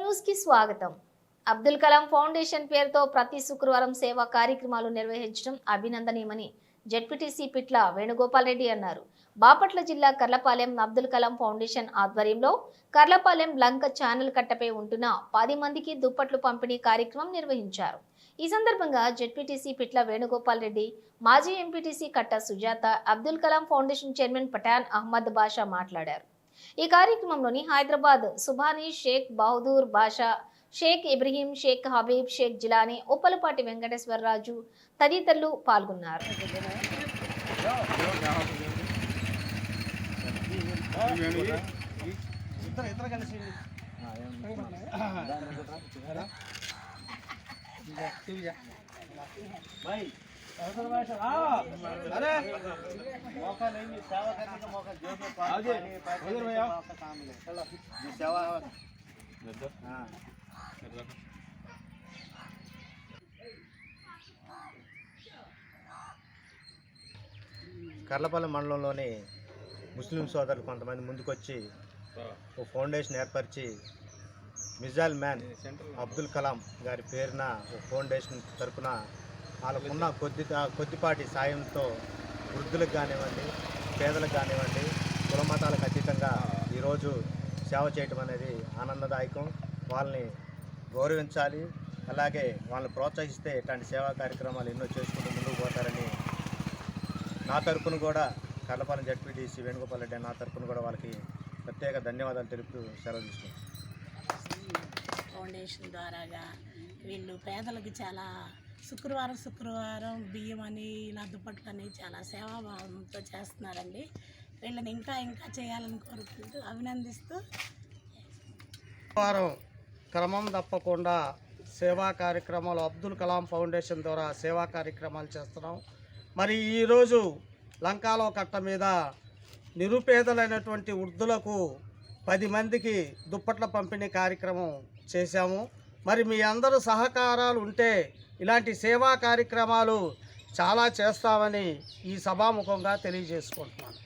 న్యూస్కి స్వాగతం. అబ్దుల్ కలాం ఫౌండేషన్ పేరుతో ప్రతి శుక్రవారం సేవా కార్యక్రమాలు నిర్వహించడం అభినందనీయమని జెడ్పీటీసీ పిట్ల వేణుగోపాల్ రెడ్డి అన్నారు. బాపట్ల జిల్లా కర్లపాలెం అబ్దుల్ కలాం ఫౌండేషన్ ఆధ్వర్యంలో కర్లపాలెం లంక ఛానల్ కట్టపై ఉంటున్న పది మందికి దుప్పట్లు పంపిణీ కార్యక్రమం నిర్వహించారు. ఈ సందర్భంగా జెడ్పీటీసీ పిట్ల వేణుగోపాల్ రెడ్డి మాజీ MPTC Katta Sujatha Abdul Kalam foundation chairman Pathan Ahmed Basha మాట్లాడారు. ఈ కార్యక్రమంలోని హైదరాబాద్ సుభానీ షేక్ బహదూర్ బాషా షేక్ ఇబ్రహీం షేక్ హబీబ్ షేక్ జిలానీ ఉప్పలపాటి వెంకటేశ్వరరాజు తదితరులు పాల్గొన్నారు. కర్లపల్లి మండలంలోని ముస్లిం సోదరులు కొంతమంది ముందుకొచ్చి ఒక ఫౌండేషన్ ఏర్పరిచి మిజైల్ మ్యాన్ అబ్దుల్ కలాం గారి పేరున ఒక ఫౌండేషన్ తరఫున వాళ్ళకున్న కొద్ది కొద్దిపాటి సాయంతో వృద్ధులకు కానివ్వండి పేదలకు కానివ్వండి కుల మతాలకు అతీతంగా ఈరోజు సేవ చేయటం అనేది ఆనందదాయకం. వాళ్ళని గౌరవించాలి. అలాగే వాళ్ళని ప్రోత్సహిస్తే ఇట్లాంటి సేవా కార్యక్రమాలు ఎన్నో చేసుకుంటూ ముందుకు పోతారని నా తరపున కూడా కర్లపాలెం జడ్పీటీసీ వేణుగోపాల్ రెడ్డి నా తరపున కూడా వాళ్ళకి ప్రత్యేక ధన్యవాదాలు తెలుపుతూ సెలవు తీసుకుంటాను ఫౌండేషన్ ద్వారాగా వీళ్ళు పేదలకు చాలా శుక్రవారం శుక్రవారం బియ్యం అని ఇలా దుప్పట్లు అని చాలా సేవాభావంతో చేస్తున్నారండి. వీళ్ళని ఇంకా ఇంకా చేయాలని కోరుకుంటూ అభినందిస్తూ వారం క్రమం తప్పకుండా సేవా కార్యక్రమాలు అబ్దుల్ కలాం ఫౌండేషన్ ద్వారా సేవా కార్యక్రమాలు చేస్తున్నాం. మరి ఈరోజు లంకాలో కట్ట మీద నిరుపేదలైనటువంటి వృద్ధులకు పది మందికి దుప్పట్ల పంపిణీ కార్యక్రమం చేశాము. మరి మీ అందరూ సహకారాలు ఉంటే ఇలాంటి సేవా కార్యక్రమాలు చాలా చేస్తామని ఈ సభాముఖంగా తెలియజేసుకుంటున్నాను.